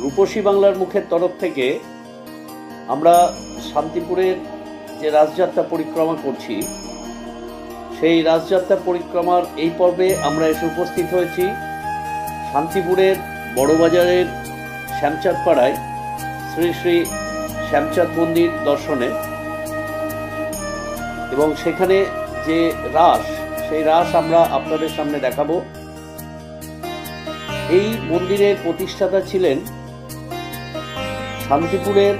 রূপসী বাংলার মুখের তরফ থেকে আমরা শান্তিপুরের যে রাজযাত্রা পরিক্রমা করছি, সেই রাজযাত্রা পরিক্রমার এই পর্বে আমরা এসে উপস্থিত হয়েছি শান্তিপুরের বড়বাজারের শ্যামচাঁদ পাড়ায় শ্রী শ্রী শ্যামচাঁদ মন্দির দর্শনে। এবং সেখানে যে রাস, সেই রাস আমরা আপনাদের সামনে দেখাবো। এই মন্দিরের প্রতিষ্ঠাতা ছিলেন শান্তিপুরের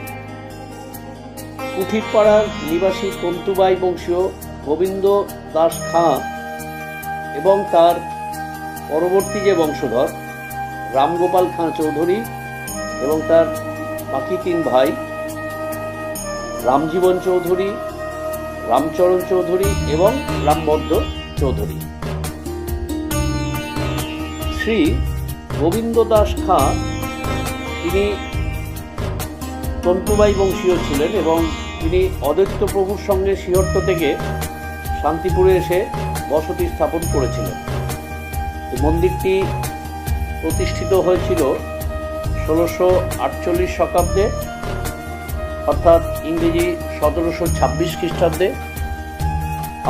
কুঠিরপাড়ার নিবাসী তন্তুবাই বংশীয় গোবিন্দ দাস খাঁ এবং তার পরবর্তী যে বংশধর রামগোপাল খাঁ চৌধুরী এবং তার বাকি তিন ভাই রামজীবন চৌধুরী, রামচরণ চৌধুরী এবং রামবদ্ধ চৌধুরী। শ্রী গোবিন্দ দাস খাঁ তিনি তন্তুবাই বংশীয় ছিলেন এবং তিনি অদ্বৈত প্রভুর সঙ্গে সিহট্ট থেকে শান্তিপুরে এসে বসতি স্থাপন করেছিলেন। মন্দিরটি প্রতিষ্ঠিত হয়েছিল ষোলোশো আটচল্লিশ শতাব্দে, অর্থাৎ ইংরেজি সতেরোশো ছাব্বিশ খ্রিস্টাব্দে।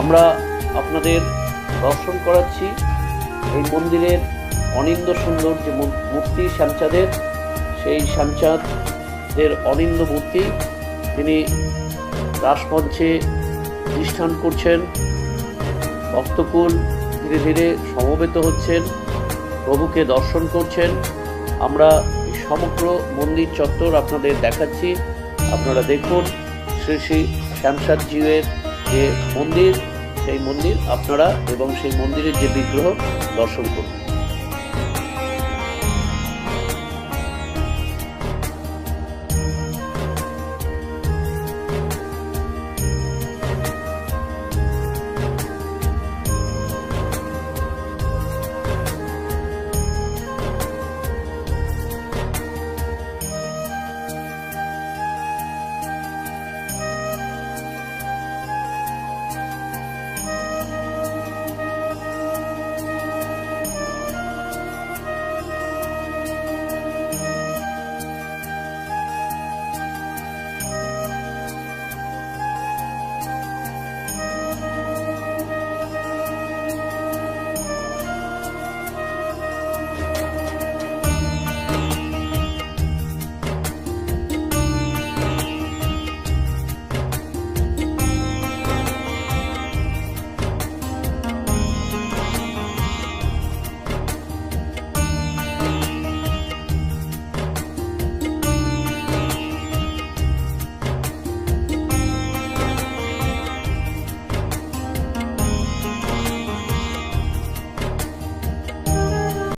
আমরা আপনাদের দর্শন করাচ্ছি এই মন্দিরের অনিন্দ সুন্দর যে মূর্তি শ্যামচাঁদের, সেই শ্যামচাঁদের অনিন্দ মূর্তি তিনি রাসমঞ্চে প্রতিষ্ঠান করছেন। ভক্তকুল ধীরে ধীরে সমবেত হচ্ছেন। প্রভুকে দর্শন করছেন। আমরা সমগ্র মন্দির চত্বর আপনাদের দেখাচ্ছি। আপনারা দেখুন শ্রী শ্রী শ্যামসাদ জিউয়ের যে মন্দির, সেই মন্দির আপনারা এবং সেই মন্দিরের যে বিগ্রহ দর্শন করুন।